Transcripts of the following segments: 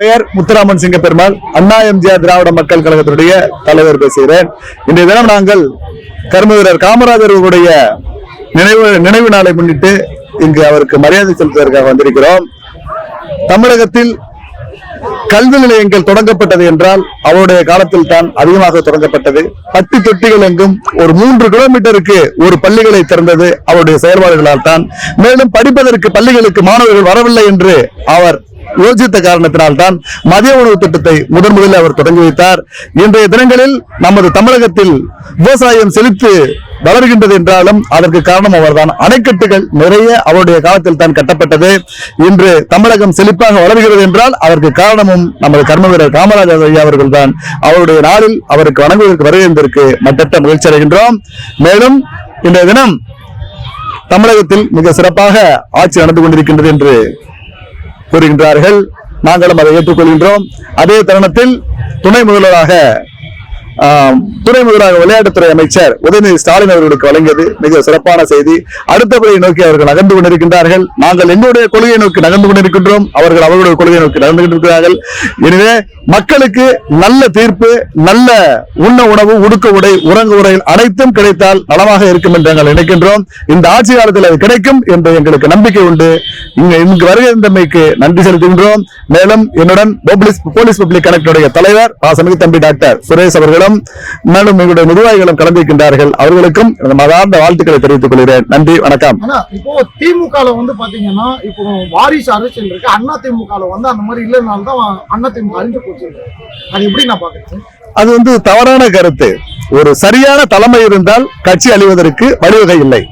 பெயர் முத்துராமன் சிங்க பெருமாள் அண்ணா எம்ஜிஆர் திராவிட மக்கள் கழகத்தினுடைய தலைவர் பேசுகிறேன். இன்றைய தினம் நாங்கள் கர்ம வீரர் காமராஜர் நினைவு நினைவு நாளை முன்னிட்டு இங்கு அவருக்கு மரியாதை செலுத்துவதற்காக வந்திருக்கிறோம். தமிழகத்தில் கல்வி நிலையங்கள் தொடங்கப்பட்டது என்றால் அவருடைய காலத்தில் தான் அதிகமாக தொடங்கப்பட்டது. பட்டி தொட்டிகள் எங்கும் ஒரு மூன்று கிலோமீட்டருக்கு ஒரு பள்ளிகளை திறந்தது அவருடைய செயல்பாடுகளால் தான். மேலும் படிப்பதற்கு பள்ளிகளுக்கு மாணவர்கள் வரவில்லை என்று அவர் யோசித்த காரணத்தினால் தான் மதிய உணவு திட்டத்தை முதன் முதலில் அவர் தொடங்கி வைத்தார். இன்றைய தினங்களில் நமது தமிழகத்தில் விவசாயம் செழித்து வளர்கின்றது என்றாலும் அதற்கு காரணம் அவர்தான். அணைக்கட்டுகள் நிறைய அவருடைய காலத்தில் தான் கட்டப்பட்டது. இன்று தமிழகம் செழிப்பாக வளர்கிறது என்றால் அதற்கு காரணமும் நமது கர்ம வீரர் காமராஜர் ஐயா அவர்கள் தான் அவருடைய நாளில் அவருக்கு வணங்குவதற்கு வருகின்றதற்கு மட்டற்ற மகிழ்ச்சி அடைகின்றோம். மேலும் இன்றைய தினம் தமிழகத்தில் மிக சிறப்பாக ஆட்சி நடந்து கொண்டிருக்கின்றது என்று கூறுகின்றார்கள். நாங்களும் அதை ஏற்றுக்கொள்கின்றோம். அதே தருணத்தில் துணை முதல்வராக துணை முதலாக விளையாட்டுத்துறை அமைச்சர் உதயநிதி ஸ்டாலின் அவர்களுக்கு வழங்கியது மிக சிறப்பான செய்தி. அடுத்தபடியை நோக்கி அவர்கள் நகர்ந்து கொண்டிருக்கின்றார்கள். நாங்கள் எங்களுடைய கொள்கையை நோக்கி நகர்ந்து கொண்டிருக்கின்றோம். அவர்கள் அவர்களுடைய கொள்கையை நோக்கி நகர்ந்து கொண்டிருக்கிறார்கள். எனவே மக்களுக்கு நல்ல தீர்ப்பு நல்ல உண்ண உணவு உடுக்க உடை உறங்க உடை அனைத்தும் கிடைத்தால் நலமாக இருக்கும் என்று நாங்கள் நினைக்கின்றோம். இந்த ஆட்சி காலத்தில் அது கிடைக்கும் என்று எங்களுக்கு நம்பிக்கை உண்டு. இங்க இங்கு வருகின்றமைக்கு நன்றி செலுத்துகின்றோம். மேலும் என்னுடன் போலீஸ் போலீஸ் பப்ளிக் கனெக்டுடைய தலைவர் பாசமிகு தம்பி டாக்டர் சுரேஷ் அவர்களும் மேலும் எங்களுடைய நிர்வாகிகளும் கலந்திருக்கின்றார்கள். அவர்களுக்கும் எனது மதார்ந்த வாழ்த்துக்களை தெரிவித்துக் கொள்கிறேன். நன்றி வணக்கம். இப்போ திமுகல வந்து பாத்தீங்கன்னா இப்போ வாரிசு அரசியல் இருக்கு. அண்ணா திமுகல வந்து அந்த மாதிரி இல்லைனால தான் அண்ணா திமுக அழிஞ்சு போச்சு. அது எப்படி நான் பாக்குறேன்? அது வந்து தவறான கருத்து. ஒரு சரியான தலைமை இருந்தால் கட்சி அழிவதற்கு வழிவகை இல்லை.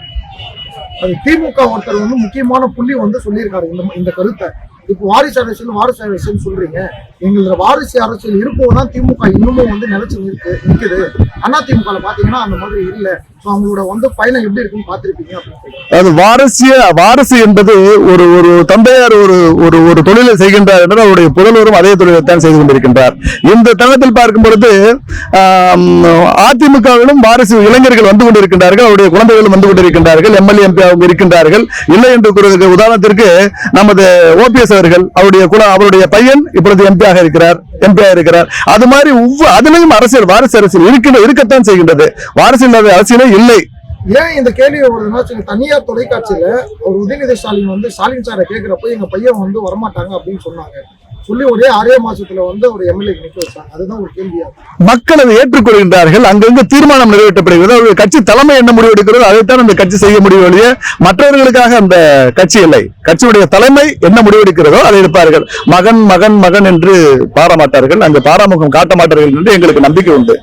அது திமுக ஒருத்தர் வந்து முக்கியமான புள்ளி வந்து சொல்லியிருக்காரு. இந்த இந்த கருத்தை. இப்போ வாரிசு அரசியல் வாரிசு அரசியல் சொல்றீங்க. எங்களோட வாரிசு அரசியல் இருப்போம் தான் திமுக இன்னமும் வந்து நிலைச்சு நிற்கு நிற்குது அண்ணா பார்த்தீங்கன்னா அந்த மாதிரி இல்லை. அவங்களோட வந்து பயணம் எப்படி இருக்குன்னு அது வாரசிய வாரசு என்பது ஒரு ஒரு தந்தையார் ஒரு ஒரு ஒரு தொழிலை செய்கின்றார் என்றால் அவருடைய புதல்வரும் அதே தொழிலைத்தான் செய்து கொண்டிருக்கின்றார். இந்த தளத்தில் பார்க்கும் பொழுது அதிமுகவிலும் வாரிசு இளைஞர்கள் வந்து கொண்டிருக்கின்றார்கள் அவருடைய குழந்தைகளும் வந்து கொண்டிருக்கின்றார்கள் எம்எல்ஏ எம்பி அவங்க இருக்கின்றார்கள். இல்லை என்று கூறுவதற்கு உதாரணத்திற்கு நமது ஓபிஎஸ் அவர்கள் அவருடைய குல அவருடைய பையன் இப்பொழுது எம்பியாக இருக்கிறார் எம்பியாக இருக்கிறார். அது மாதிரி ஒவ்வொரு அதிலையும் அரசியல் வாரிசு அரசியல் இருக்கின்ற இருக்கத்தான் செய்கின்றது. வாரிசு இல்லாத அரசியலே இல்லை. ஏன் இந்த கேள்வி வருதுன்னா தனியார் தொலைக்காட்சியில ஒரு உதயநிதி ஸ்டாலின் வந்து ஸ்டாலின் சாரை கேட்கிறப்ப எங்க பையன் வந்து வரமாட்டாங்க அப்படின்னு சொன்னாங்க. சொல்லி ஒரே ஆறே மாசத்துல வந்து ஒரு எம்எல்ஏ நிக்க வச்சாங்க. அதுதான் ஒரு கேள்வியா. மக்கள் அதை ஏற்றுக்கொள்கின்றார்கள். அங்கங்க தீர்மானம் நிறைவேற்றப்படுகிறது. அவருடைய கட்சி தலைமை என்ன முடிவு எடுக்கிறதோ? அதைத்தான் அந்த கட்சி செய்ய முடியும் ஒழிய மற்றவர்களுக்காக அந்த கட்சி இல்லை. கட்சியுடைய தலைமை என்ன முடிவெடுக்கிறதோ அதை எடுப்பார்கள். மகன் மகன் மகன் என்று பார மாட்டார்கள் அங்கு பாராமுகம் காட்ட மாட்டார்கள் என்று எங்களுக்கு நம்பிக்கை உண்டு.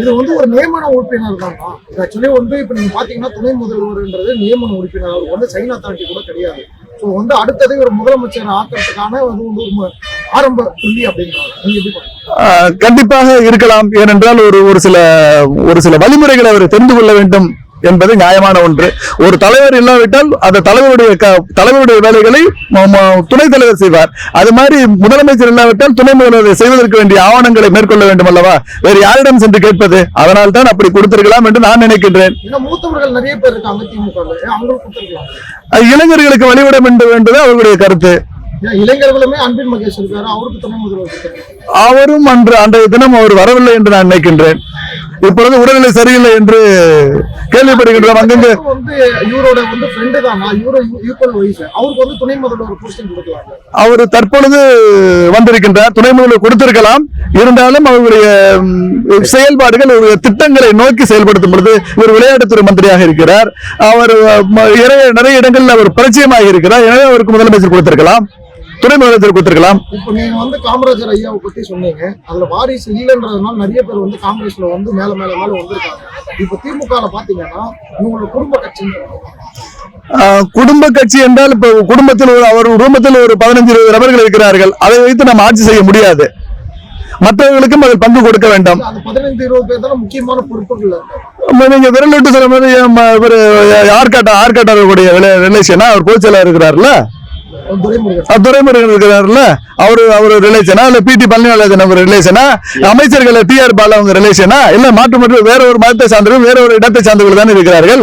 இது வந்து ஒரு நியமன உறுப்பினர் தான் ஆக்சுவலி வந்து இப்ப நீங்க பாத்தீங்கன்னா துணை முதல்வர்ன்றது நியமன உறுப்பினர். அவருக்கு வந்து சைன் அத்தாரிட்டி கூட கிடையாது. ஸோ வந்து அடுத்தது ஒரு முதலமைச்சர் ஆக்கிறதுக்கான வந்து ஒரு ஆரம்ப புள்ளி அப்படின்றாங்க. நீங்க எப்படி கண்டிப்பாக இருக்கலாம். ஏனென்றால் ஒரு ஒரு சில ஒரு சில வழிமுறைகளை அவர் தெரிந்து கொள்ள வேண்டும். என்பது நியாயமான ஒன்று. ஒரு தலைவர் இல்லாவிட்டால் அந்த தலைவருடைய தலைவருடைய வேலைகளை துணைத் தலைவர் செய்வார். அது மாதிரி முதலமைச்சர் இல்லாவிட்டால் துணை முதல்வர் செய்வதற்கு வேண்டிய ஆவணங்களை மேற்கொள்ள வேண்டும் அல்லவா? வேறு யாரிடம் சென்று கேட்பது? அதனால் தான் அப்படி கொடுத்திருக்கலாம் என்று நான் நினைக்கின்றேன். இளைஞர்களுக்கு வழிவிட வேண்டும் என்பது அவர்களுடைய கருத்து. இளைஞர்களுமே அன்பின் மகேஷ் இருக்காரு அவருக்கு துணை முதல்வர் இருக்காரு அவரும் அன்று அன்றைய தினம் அவர் வரவில்லை என்று நான் நினைக்கின்றேன். இப்பொழுது உடல்நிலை சரியில்லை என்று கேள்விப்படுகின்றோம் அங்கங்க அவர் தற்பொழுது வந்திருக்கின்றார். துணை முதல்வர் கொடுத்திருக்கலாம். இருந்தாலும் அவருடைய செயல்பாடுகள் திட்டங்களை நோக்கி செயல்படுத்தும் பொழுது இவர் விளையாட்டுத்துறை மந்திரியாக இருக்கிறார். அவர் நிறைய இடங்களில் அவர் பரிச்சயமாக இருக்கிறார். எனவே அவருக்கு முதலமைச்சர் கொடுத்திருக்கலாம். துணை முதலமைச்சர் கொடுத்திருக்கலாம். இப்போ நீங்க வந்து காமராஜர் ஐயாவை பத்தி சொன்னீங்க. அதுல வாரிசு இல்லைன்றதுனால நிறைய பேர் வந்து காங்கிரஸ்ல வந்து மேல மேல மேல வந்திருக்காங்க. இப்போ திமுகல பாத்தீங்கன்னா இவங்களோட குடும்ப ஆஹ், குடும்ப கட்சி என்றால் இப்போ குடும்பத்தில் ஒரு அவர் குடும்பத்தில் ஒரு பதினஞ்சு இருபது நபர்கள் இருக்கிறார்கள். அதை வைத்து நம்ம ஆட்சி செய்ய முடியாது. மற்றவர்களுக்கும் அதில் பங்கு கொடுக்க வேண்டும். பதினைந்து இருபது பேர் தானே முக்கியமான பொறுப்புகள் நீங்க விரல் விட்டு சொல்ற மாதிரி இவரு ஆர்காட்டா ஆர்காட்டா அவருடைய ரிலேஷனா அவர் கோச்சலா இருக்கிறார்ல. துரைமுருகன் இருக்கிறாருல்ல? அவரு அவர் ரிலேஷனா இல்ல பிடி பழனிவேலன் அவங்க ரிலேஷனா அமைச்சர்கள் டி ஆர் பாலா அவங்க ரிலேஷனா இல்ல மாற்று மாற்று வேற ஒரு மதத்தை சார்ந்தவர்கள் வேற ஒரு இடத்தை சார்ந்தவர்கள் தானே இருக்கிறார்கள்?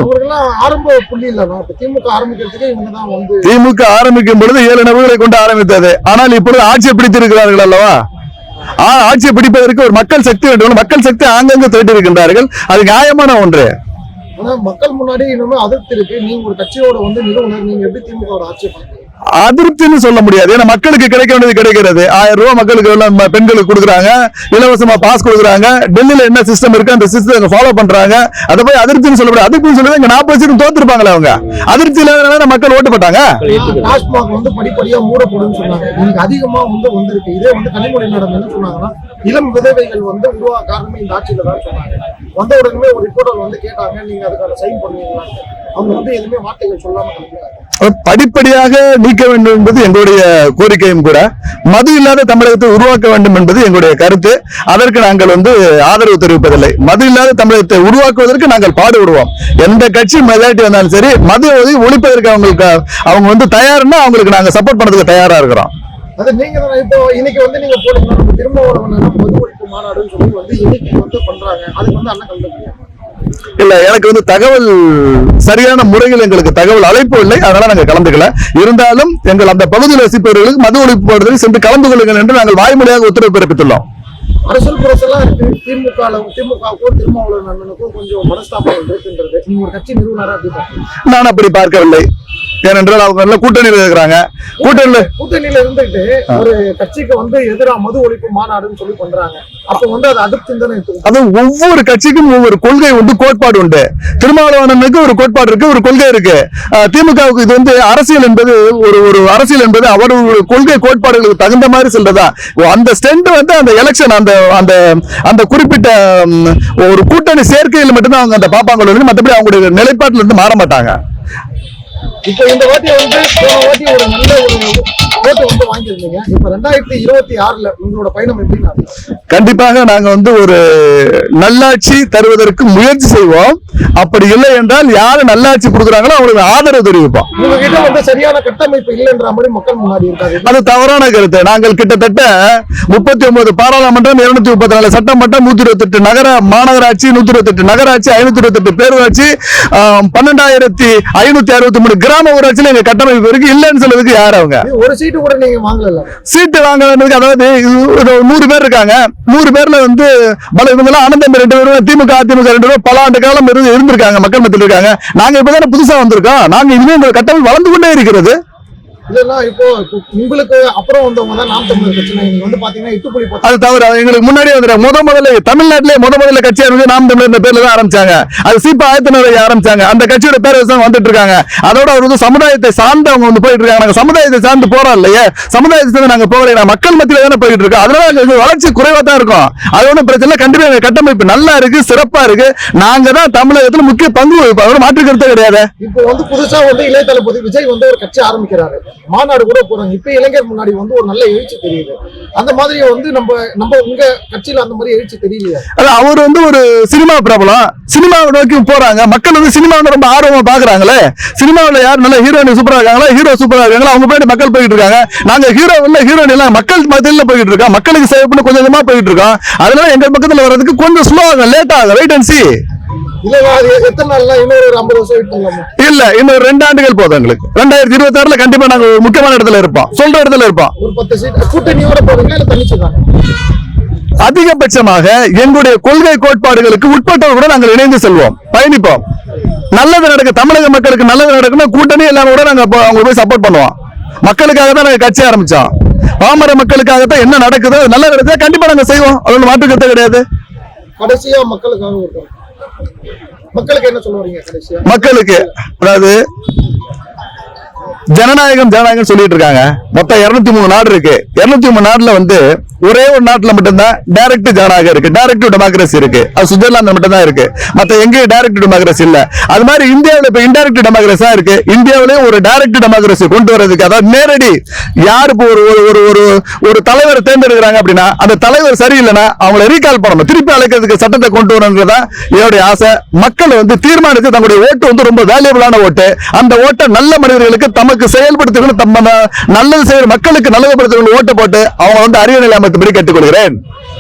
திமுக ஆரம்பிக்கும் பொழுது ஏழு நபர்களை கொண்டு ஆரம்பித்தது. ஆனால் இப்பொழுது ஆட்சியை பிடித்திருக்கிறார்கள் அல்லவா? ஆ- ஆட்சியை பிடிப்பதற்கு ஒரு மக்கள் சக்தி வேண்டும். மக்கள் சக்தி ஆங்கங்கு திரட்டி இருக்கின்றார்கள் அது நியாயமான ஒன்று. ஆனா மக்கள் முன்னாடி இன்னுமே இருக்கு. நீங்க ஒரு கட்சியோட வந்து நிறுவனர் நீங்க எப்படி திமுக பாக்குறீங்க அதிருப்தின்னு சொல்ல முடியாது. ஏன்னா மக்களுக்கு கிடைக்க வேண்டியது கிடைக்கிறது. ஆயிரம் ரூபாய் மக்களுக்கு எல்லாம் பெண்களுக்கு கொடுக்குறாங்க? இலவசமா பாஸ் கொடுக்குறாங்க. டெல்லியில என்ன சிஸ்டம் இருக்கு? அந்த சிஸ்டத்தை ஃபாலோ பண்றாங்க. அதை போய் அதிருப்தின்னு சொல்ல முடியாது. அதிருப்தின்னு சொல்லுறது இங்க நாற்பது சீட்டு தோத்துருப்பாங்களே அவங்க. அதிருப்தி இல்லாதனால மக்கள் ஓட்டு போட்டாங்க. டாஸ்மாக் வந்து படிப்படியா மூடப்படும் சொன்னாங்க. இன்னைக்கு அதிகமா வந்து வந்திருக்கு. இதே வந்து கனிமொழி மேடம் என்ன சொன்னாங்கன்னா இளம் விதவைகள் வந்து உருவா காரணமே இந்த ஆட்சியில தான் சொன்னாங்க. வந்த உடனே ஒரு ரிப்போர்ட்டர் வந்து கேட்டாங்க நீங்க அதுக்கான சைன் பண்ணுவீங்களா அவங்க வந்து எதுவுமே வார்த்தைகள் சொல்லாம கிடைக்கிறாங்க படிப்படியாக நீக்க வேண்டும் என்பது எங்களுடைய கோரிக்கையும் கூட. மது இல்லாத தமிழகத்தை உருவாக்க வேண்டும் என்பது எங்களுடைய கருத்து. அதற்கு நாங்கள் வந்து ஆதரவு தெரிவிப்பதில்லை. மது இல்லாத தமிழகத்தை உருவாக்குவதற்கு நாங்கள் பாடுபடுவோம். எந்த கட்சி மெஜாரிட்டி வந்தாலும் சரி மது ஒழிப்பதற்கு அவங்களுக்கு அவங்க வந்து தயார்னா அவங்களுக்கு நாங்கள் சப்போர்ட் பண்ணதுக்கு தயாரா இருக்கிறோம். அது நீங்க இப்போ இன்னைக்கு வந்து நீங்க போனீங்கன்னா நம்ம மது ஒழிப்பு மாநாடுன்னு சொல்லி வந்து இன்னைக்கு வந்து பண்றாங்க. அதுக்கு வந்து அண்ணன் இல்ல எனக்கு வந்து தகவல் சரியான முறையில் எங்களுக்கு தகவல் அழைப்பு இல்லை. அதனால நாங்க கலந்துக்கல. இருந்தாலும் எங்கள் அந்த பகுதியில் வசிப்பவர்களுக்கு மது ஒழிப்பு போடுவதில் சென்று கலந்து கொள்ளுங்கள் என்று நாங்கள் வாய்மொழியாக உத்தரவு பிறப்பித்துள்ளோம். அரசியல் புரசெல்லாம் இருக்கு. திமுக திமுகவுக்கும் திருமாவளவன் அண்ணனுக்கும் கொஞ்சம் மனஸ்தாபம் இருக்குன்றது. நீங்க ஒரு கட்சி நிறுவனரா அப்படி பாக்குறீங்க நான் அப்படி பார்க்கவில்லை. ஏனென்றால் அவங்க எல்லாம் கூட்டணியில் இருக்கிறாங்க. கூட்டணியில் கூட்டணியில இருந்துட்டு ஒரு கட்சிக்கு வந்து எதிரா மது ஒழிப்பு மாநாடுன்னு சொல்லி பண்றாங்க. அப்ப வந்து அது அதிருப்தி தானே அது ஒவ்வொரு கட்சிக்கும் ஒவ்வொரு கொள்கை உண்டு கோட்பாடு உண்டு. திருமாவளவனுக்கு ஒரு கோட்பாடு இருக்கு ஒரு கொள்கை இருக்கு. திமுகவுக்கு இது வந்து அரசியல் என்பது ஒரு ஒரு அரசியல் என்பது அவருடைய கொள்கை கோட்பாடுகளுக்கு தகுந்த மாதிரி செல்றதா? அந்த ஸ்டெண்ட் வந்து அந்த எலெக்ஷன் அந்த அந்த அந்த குறிப்பிட்ட ஒரு கூட்டணி சேர்க்கையில் மட்டும்தான் அவங்க அந்த பாப்பாங்க ஒழிய மற்றபடி அவங்களுடைய நிலைப்பாட்டில இருந்து மாற மாட்டாங்க. இப்போ இந்த வாட்டி வந்து போன வாட்டி ஒரு நல்ல ஒரு ஓட்டு வந்து வாங்கியிருந்தீங்க. இப்ப ரெண்டாயிரத்தி இருபத்தி ஆறுல உங்களோட பயணம் எப்படின்னா கண்டிப்பாக நாங்க வந்து ஒரு நல்லாட்சி தருவதற்கு முயற்சி செய்வோம். அப்படி இல்லை என்றால் யாரு நல்லாட்சி கொடுக்குறாங்களோ அவங்களுக்கு ஆதரவு தெரிவிப்போம். உங்ககிட்ட வந்து சரியான கட்டமைப்பு இல்லைன்ற மாதிரி மக்கள் முன்னாடி அது தவறான கருத்து. நாங்கள் கிட்டத்தட்ட முப்பத்தி ஒன்பது பாராளுமன்றம் இருநூத்தி முப்பத்தி நாலு சட்டமன்றம் நூத்தி இருபத்தி எட்டு நகர மாநகராட்சி நூத்தி இருபத்தி எட்டு நகராட்சி ஐநூத்தி இருபத்தி எட்டு பேரூராட்சி பன்னெண்டாயிரத்தி ஐநூத்தி அறுபத்தி மூணு கிராம ஊராட்சியில எங்க கட்டமைப்பு இருக்கு. இல்லைன்னு சொல்றதுக்கு யார் அவங்க? ஒரு சீட்டு கூட நீங்க வாங்கல சீட்டு வாங்குறதுக்கு அதாவது இது நூறு பேர் இருக்காங்க. நூறு பேர்ல வந்து பல இவங்க எல்லாம் ஆனந்தம் ரெண்டு பேரும் திமுக அதிமுக ரெண்டு பேரும் பல ஆண்டு காலம் இருந்து இருந்திருக்காங்க மக்கள் மத்தியில் இருக்காங்க. நாங்க இப்பதானே புதுசா வந்திருக்கோம். நாங்க இனிமே இந்த கட்டமைப்பு வளர்ந்து கொண்டே இருக்கிறது. இதெல்லாம் இப்போ உங்களுக்கு அப்புறம் வந்தவங்க தான் நாம் தமிழர் கட்சி. வந்து பாத்தீங்கன்னா இட்டுப்புலி அது தவிர எங்களுக்கு முன்னாடியே வந்து முத முதல்ல தமிழ்நாட்டிலே முத முதல்ல கட்சி ஆரம்பிச்சு நாம் தமிழர் இந்த பேர்ல தான் ஆரம்பிச்சாங்க. அது சீப்பா ஆயத்தினர் ஆரம்பிச்சாங்க. அந்த கட்சியோட பேர் வச்சு வந்துட்டு இருக்காங்க அதோட அவர் வந்து சமுதாயத்தை சார்ந்தவங்க வந்து போயிட்டு இருக்காங்க நாங்க சமுதாயத்தை சார்ந்து போறோம் இல்லையே. சமுதாயத்தை சார்ந்து நாங்க போகல மக்கள் மத்தியில தானே போயிட்டு இருக்கோம் அதனால எங்களுக்கு வளர்ச்சி குறைவா தான் இருக்கும். அது ஒன்றும் பிரச்சனை கண்டிப்பா எங்க கட்டமைப்பு நல்லா இருக்கு சிறப்பா இருக்கு. நாங்க தான் தமிழகத்துல முக்கிய பங்கு அதோட மாற்று கருத்தே கிடையாது. இப்போ வந்து புதுசா வந்து இளைய தளபதி விஜய் வந்து ஒரு கட்சி ஆரம்பிக்கிறாரு. மாநாடு கூட போறாங்க. இப்ப இளைஞர் முன்னாடி வந்து ஒரு நல்ல எழுச்சி தெரியுது. அந்த மாதிரி வந்து நம்ம நம்ம உங்க கட்சியில அந்த மாதிரி எழுச்சி தெரியலையா? அது அவர் வந்து ஒரு சினிமா பிரபலம். சினிமாவை நோக்கி போறாங்க. மக்கள் வந்து சினிமா ரொம்ப ஆர்வமா பாக்குறாங்களே. சினிமாவில் யார் நல்ல ஹீரோயின் சூப்பரா இருக்காங்களா? ஹீரோ சூப்பரா இருக்காங்களா? அவங்க போயிட்டு மக்கள் போயிட்டு இருக்காங்க. நாங்க ஹீரோ இல்ல ஹீரோயின் எல்லாம் மக்கள் மத்தியில் போயிட்டு இருக்கோம். மக்களுக்கு சேவை பண்ணி கொஞ்சம் கொஞ்சமா போயிட்டு இருக்கோம். அதனால எங்க பக்கத்துல வர்றதுக்கு கொஞ்சம் ஸ்லோ ஆகும் லேட் ஆகும். வெயிட் அண்ட் சி இல்ல இன்னொரு ரெண்டு ஆண்டுகள் போதும் எங்களுக்கு. ரெண்டாயிரத்தி இருபத்தி ஆறுல கண்டிப்பா நாங்க ஒரு முக்கியமான இடத்துல இருப்போம். சொல்ற இடத்துல இருப்போம். அதிகபட்சமாக எங்களுடைய கொள்கை கோட்பாடுகளுக்கு உட்பட்டவர் கூட நாங்கள் இணைந்து செல்வோம். பயணிப்போம். நல்லது நடக்க தமிழக மக்களுக்கு நல்லது நடக்கணும் கூட்டணி எல்லாம் கூட நாங்க அவங்களுக்கு போய் சப்போர்ட் பண்ணுவோம். மக்களுக்காக தான் நாங்க கட்சி ஆரம்பிச்சோம். பாமர மக்களுக்காக தான் என்ன நடக்குதோ அது நல்லது நடக்குதோ கண்டிப்பா நாங்க செய்வோம். அது ஒண்ணு மாற்று கருத்தே கிடையாது. கடைசியா மக்களுக்காக மக்களுக்கு என்ன சொல்ல வரீங்க மக்களுக்கு அதாவது ஜனநாயகம் ஜனநாயகம் சொல்லிட்டு இருக்காங்க. மொத்தம் 203 மூணு நாடு இருக்கு. 203 மூணு நாடுல வந்து ஒரே ஒரு நாட்டுல மட்டும்தான் டைரக்ட் ஜனநாயகம் இருக்கு. டைரக்ட் டெமோக்ரஸி இருக்கு. அது சுவிட்சர்லாந்து மட்டும் தான் இருக்கு. மத்த எங்கேயும் டைரக்ட் டெமோக்ரஸி இல்ல. அது மாதிரி இந்தியாவில இப்ப இன்டைரக்ட் டெமோக்ரஸா இருக்கு. இந்தியாவிலேயும் ஒரு டைரக்ட் டெமோக்ரஸி கொண்டு வரதுக்கு அதாவது நேரடி யார் இப்போ ஒரு ஒரு ஒரு ஒரு ஒரு தலைவர் தேர்ந்தெடுக்கிறாங்க அப்படின்னா அந்த தலைவர் சரியில்லைன்னா அவங்களை ரீகால் பண்ணணும். திருப்பி அழைக்கிறதுக்கு சட்டத்தை கொண்டு வரணுன்றதா என்னுடைய ஆசை. மக்கள் வந்து தீர்மானித்து தங்களுடைய ஓட்டு வந்து ரொம்ப வேல்யூபிளான ஓட்டு. அந்த ஓட்டை நல்ல மனிதர்களுக்கு தமிழ் நமக்கு செயல்படுத்துகிற தம்ம நல்லது செய்யற மக்களுக்கு நல்லது படுத்துகிற ஓட்டு போட்டு அவங்க வந்து அறிவு நிலை அமைத்தும்படி கேட்டுக்கொள்கிறேன்.